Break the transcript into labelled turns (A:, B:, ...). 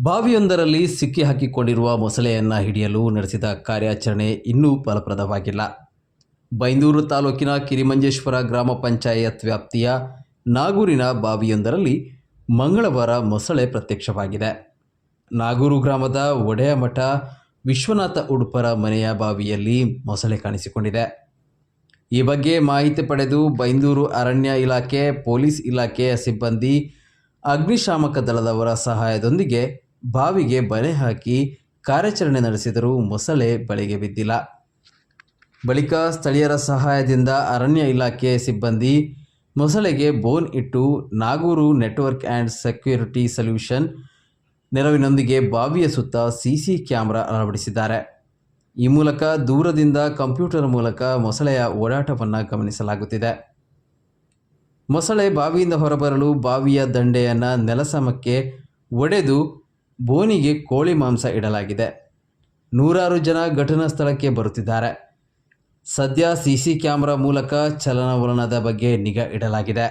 A: ಬಾವಿಯೊಂದರಲ್ಲಿ ಸಿಕ್ಕಿ ಹಾಕಿಕೊಂಡಿರುವ ಮೊಸಳೆಯನ್ನು ಹಿಡಿಯಲು ನಡೆಸಿದ ಕಾರ್ಯಾಚರಣೆ ಇನ್ನೂ ಫಲಪ್ರದವಾಗಿಲ್ಲ. ಬೈಂದೂರು ತಾಲೂಕಿನ ಕಿರಿಮಂಜೇಶ್ವರ ಗ್ರಾಮ ಪಂಚಾಯತ್ ವ್ಯಾಪ್ತಿಯ ನಾಗೂರಿನ ಬಾವಿಯೊಂದರಲ್ಲಿ ಮಂಗಳವಾರ ಮೊಸಳೆ ಪ್ರತ್ಯಕ್ಷವಾಗಿದೆ. ನಾಗೂರು ಗ್ರಾಮದ ಒಡೆಯಮಠ ವಿಶ್ವನಾಥ ಉಡುಪರ ಮನೆಯ ಬಾವಿಯಲ್ಲಿ ಮೊಸಳೆ ಕಾಣಿಸಿಕೊಂಡಿದೆ. ಈ ಬಗ್ಗೆ ಮಾಹಿತಿ ಪಡೆದು ಬೈಂದೂರು ಅರಣ್ಯ ಇಲಾಖೆ, ಪೊಲೀಸ್ ಇಲಾಖೆಯ ಸಿಬ್ಬಂದಿ ಅಗ್ನಿಶಾಮಕ ದಳದವರ ಸಹಾಯದೊಂದಿಗೆ ಬಾವಿಗೆ ಬಲೆ ಹಾಕಿ ಕಾರ್ಯಾಚರಣೆ ನಡೆಸಿದರೂ ಮೊಸಳೆ ಬಳಿಗೆ ಬಿದ್ದಿಲ್ಲ. ಬಳಿಕ ಸ್ಥಳೀಯರ ಸಹಾಯದಿಂದ ಅರಣ್ಯ ಇಲಾಖೆ ಸಿಬ್ಬಂದಿ ಮೊಸಳೆಗೆ ಬೋನ್ ಇಟ್ಟು Nagur network and security solution ನೆರವಿನೊಂದಿಗೆ ಬಾವಿಯ ಸುತ್ತ ಸಿಸಿ ಕ್ಯಾಮ್ರಾ ಅಳವಡಿಸಿದ್ದಾರೆ. ಈ ಮೂಲಕ ದೂರದಿಂದ ಕಂಪ್ಯೂಟರ್ ಮೂಲಕ ಮೊಸಳೆಯ ಓಡಾಟವನ್ನು ಗಮನಿಸಲಾಗುತ್ತಿದೆ. ಮೊಸಳೆ ಬಾವಿಯಿಂದ ಹೊರಬರಲು ಬಾವಿಯ ದಂಡೆಯನ್ನು ನೆಲಸಮಕ್ಕೆ ಒಡೆದು ಬೋನಿಗೆ ಕೋಳಿ ಮಾಂಸ ಇಡಲಾಗಿದೆ. ನೂರಾರು ಜನ ಘಟನಾ ಸ್ಥಳಕ್ಕೆ ಬರುತ್ತಿದ್ದಾರೆ. ಸದ್ಯ ಸಿಸಿ ಕ್ಯಾಮ್ರಾ ಮೂಲಕ ಚಲನವಲನದ ಬಗ್ಗೆ ನಿಗಾ ಇಡಲಾಗಿದೆ.